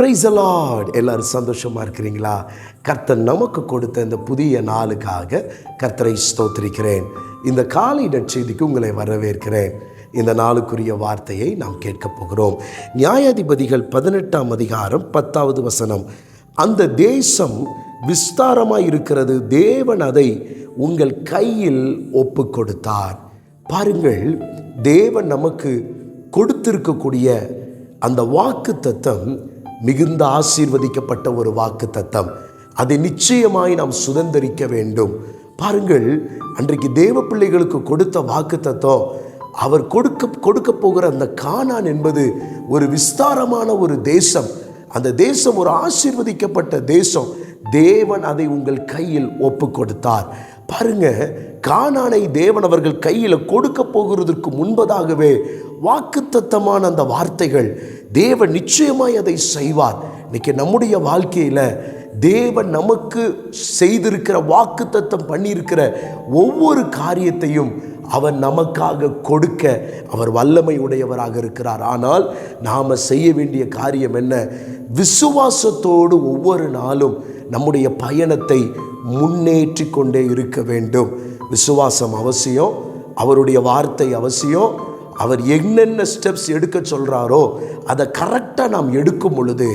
Price allot எல்லோரும் சந்தோஷமாக இருக்கிறீங்களா? கர்த்தர் நமக்கு கொடுத்த இந்த புதிய நாளுக்காக கர்த்தரை ஸ்தோத்திரிக்கிறேன். இந்த காலை நற்செய்திக்கு உங்களை வரவேற்கிறேன். இந்த நாளுக்குரிய வார்த்தையை நாம் கேட்கப் போகிறோம். நியாயாதிபதிகள் பதினெட்டாம் அதிகாரம் பத்தாவது வசனம். அந்த தேசம் விஸ்தாரமாக இருக்கிறது. தேவன் அதை உங்கள் கையில் ஒப்பு கொடுத்தார். பாருங்கள் தேவன் நமக்கு கொடுத்திருக்கக்கூடிய அந்த வாக்கு தத்தம் மிகுந்த ஆசீர்வதிக்கப்பட்ட ஒரு வாக்கு தத்தம். அதை நிச்சயமாய் நாம் சுதந்திரிக்க வேண்டும். பாருங்கள் அன்றைக்கு தேவ பிள்ளைகளுக்கு கொடுத்த வாக்கு தத்துவம் அவர் கொடுக்க கொடுக்க போகிற அந்த கானான் என்பது ஒரு விஸ்தாரமான ஒரு தேசம். அந்த தேசம் ஒரு ஆசீர்வதிக்கப்பட்ட தேசம். தேவன் அதை உங்கள் கையில் ஒப்பு கொடுத்தார் பாருங்க கானானை தேவன் அவர்கள் கையில் கொடுக்க போகிறதற்கு முன்பதாகவே வாக்குத்தத்தமான அந்த வார்த்தைகள் தேவன் நிச்சயமாய் அதை செய்வார். இன்னைக்கு நம்முடைய வாழ்க்கையில் தேவன் நமக்கு செய்திருக்கிற வாக்குத்தத்தம் பண்ணியிருக்கிற ஒவ்வொரு காரியத்தையும் அவர் நமக்காக கொடுக்க அவர் வல்லமை உடையவராக இருக்கிறார். ஆனால் நாம் செய்ய வேண்டிய காரியம் என்ன? விசுவாசத்தோடு ஒவ்வொரு நாளும் நம்முடைய பயணத்தை முன்னேற்றி கொண்டே இருக்க வேண்டும். விசுவாசம் அவசியம் அவருடைய வார்த்தை அவசியம். அவர் என்னென்ன ஸ்டெப்ஸ் எடுக்க சொல்கிறாரோ அதை கரெக்டாக நாம் எடுக்கும் பொழுது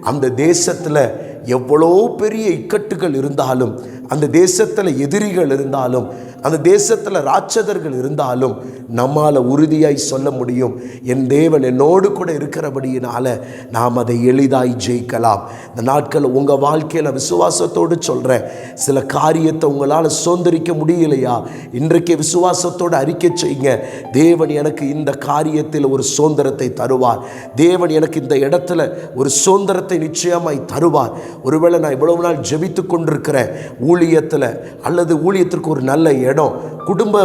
அந்த தேசத்தில் எவ்வளோ பெரிய இக்கட்டுகள் இருந்தாலும் அந்த தேசத்தில் எதிரிகள் இருந்தாலும் அந்த தேசத்தில் ராட்சதர்கள் இருந்தாலும் நம்மால் உறுதியாய் சொல்ல முடியும். என் தேவன் என்னோடு கூட இருக்கிறபடியினால நாம் அதை எளிதாய் ஜெயிக்கலாம். இந்த நாட்கள் உங்கள் வாழ்க்கையில் விசுவாசத்தோடு சொல்கிறேன் சில காரியத்தை உங்களால் சுதந்திரிக்க முடியலையா? இன்றைக்கு விசுவாசத்தோடு அறிக்கை செய்யுங்க. தேவன் எனக்கு இந்த காரியத்தில் ஒரு சுதந்திரத்தை தருவார். தேவன் எனக்கு இந்த இடத்துல ஒரு சுதந்திரத்தை நிச்சயமாய் தருவார். ஒருவேளை நான் இவ்வளவு நாள் ஜெபித்து கொண்டிருக்கிறேன். ஊழியத்தில் அல்லது ஊழியத்திற்கு ஒரு நல்ல இடம். குடும்ப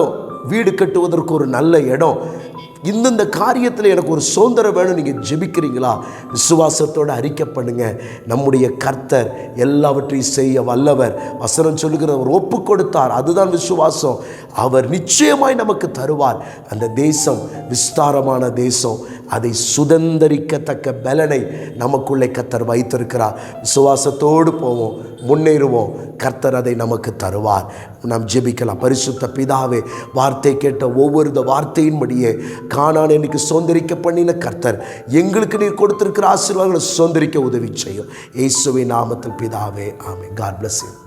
வீடு கட்டுவதற்கு ஒரு நல்ல இடம். இந்தந்த காரியத்தில் எனக்கு ஒரு சுதந்திரம் வேணும். நீங்கள் ஜெபிக்கிறீங்களா? விசுவாசத்தோடு அறிக்கை பண்ணுங்க. நம்முடைய கர்த்தர் எல்லாவற்றையும் செய்ய வல்லவர். வசனம் சொல்லுகிறவர் ஒப்பு கொடுத்தார். அதுதான் விசுவாசம். அவர் நிச்சயமாய் நமக்கு தருவார். அந்த தேசம் விஸ்தாரமான தேசம். அதை சுதந்திரிக்கத்தக்க பலனை நமக்குள்ளே கர்த்தர் வைத்திருக்கிறார். விசுவாசத்தோடு போவோம் முன்னேறுவோம். கர்த்தர் அதை நமக்கு தருவார். நாம் ஜெபிக்கலாம். பரிசுத்த பிதாவே வார்த்தை கேட்ட ஒவ்வொரு வார்த்தையின்படியே காணான் இன்னைக்கு சுதந்திரிக்க பண்ணின கர்த்தர் எங்களுக்கு நீர் கொடுத்திருக்கிற ஆசீர்வாதங்களை சுதந்திரிக்க உதவி செய்யும். இயேசுவை நாமத்தில் பிதாவே ஆமே காட் பிளஸ் யூ